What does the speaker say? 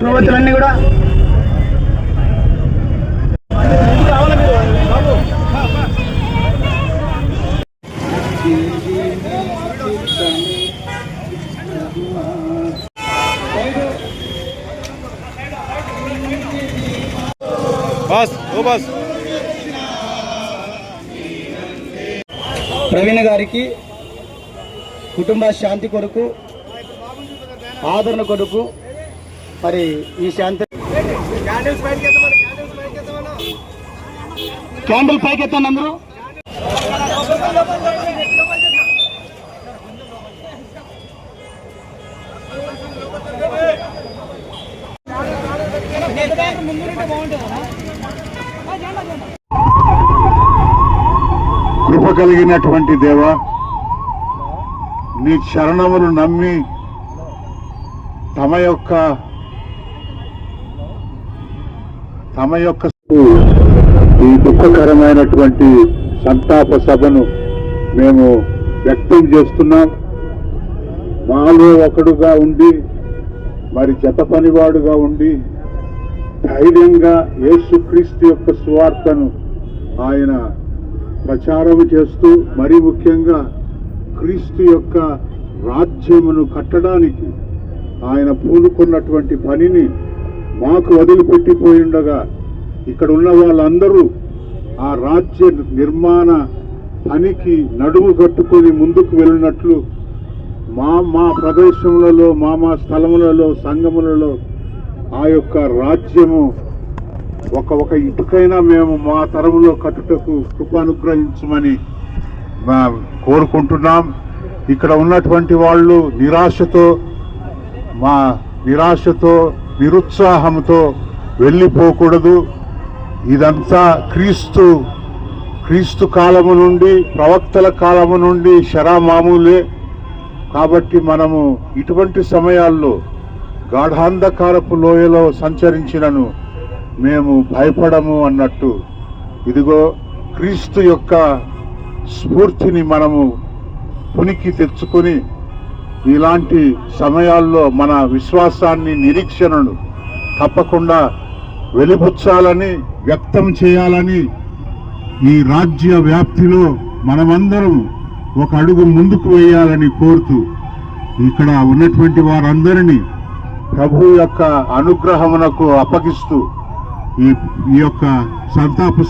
అనుమతులన్నీ కూడా. బస్ ఓ బస్. ప్రవీణ్ గారికి కుటుంబ శాంతి కొరకు ఆదరణ కొరకు మరి ఈ శాంతి క్యాండిల్ పైకెత్తండి అందరూ. కృప కలిగినటువంటి దేవా నీ చరణములు నమ్మి తమ యొక్క తమ యొక్క ఈ దుఃఖకరమైనటువంటి సంతాప సభను మేము వ్యక్తం చేస్తున్నాం. మాలో ఒకడుగా ఉండి మరి జత పనివాడుగా ఉండి ధైర్యంగా యేసుక్రీస్తు యొక్క సువార్తను ఆయన ప్రచారం చేస్తూ మరి ముఖ్యంగా క్రీస్తు యొక్క రాజ్యమును కట్టడానికి ఆయన పూనుకున్నటువంటి పనిని మాకు వదిలిపెట్టిపోయిండగా ఇక్కడ ఉన్న వాళ్ళందరూ ఆ రాజ్య నిర్మాణ పనికి నడుము కట్టుకొని ముందుకు వెళ్ళినట్లు మా మా ప్రదేశములలో మా మా స్థలములలో సంఘములలో ఆ యొక్క రాజ్యము ఒక ఒక ఇటుకైనా మేము మా తరములో కట్టుటకు కృపానుగ్రహించమని మా కోరుకుంటున్నాం. ఇక్కడ ఉన్నటువంటి వాళ్ళు నిరాశతో మా నిరాశతో నిరుత్సాహంతో వెళ్ళిపోకూడదు. ఇదంతా క్రీస్తు క్రీస్తు కాలము నుండి ప్రవక్తల కాలము నుండి శరామామూలే. కాబట్టి మనము ఇటువంటి సమయాల్లో గాఢాంధకారపు లోయలో సంచరించినను మేము భయపడము అన్నట్టు. ఇదిగో క్రీస్తు యొక్క స్ఫూర్తిని మనము పునికి తెచ్చుకొని ఇలాంటి సమయాల్లో మన విశ్వాసాన్ని నిరీక్షణను తప్పకుండా వెలిబుచ్చాలని వ్యక్తం చేయాలని ఈ రాజ్య వ్యాప్తిలో మనమందరం ఒక అడుగు ముందుకు వేయాలని కోరుతూ ఇక్కడ ఉన్నటువంటి వారందరినీ ప్రభు యొక్క అనుగ్రహమునకు అప్పగిస్తూ ఈ ఈ యొక్క సంతాప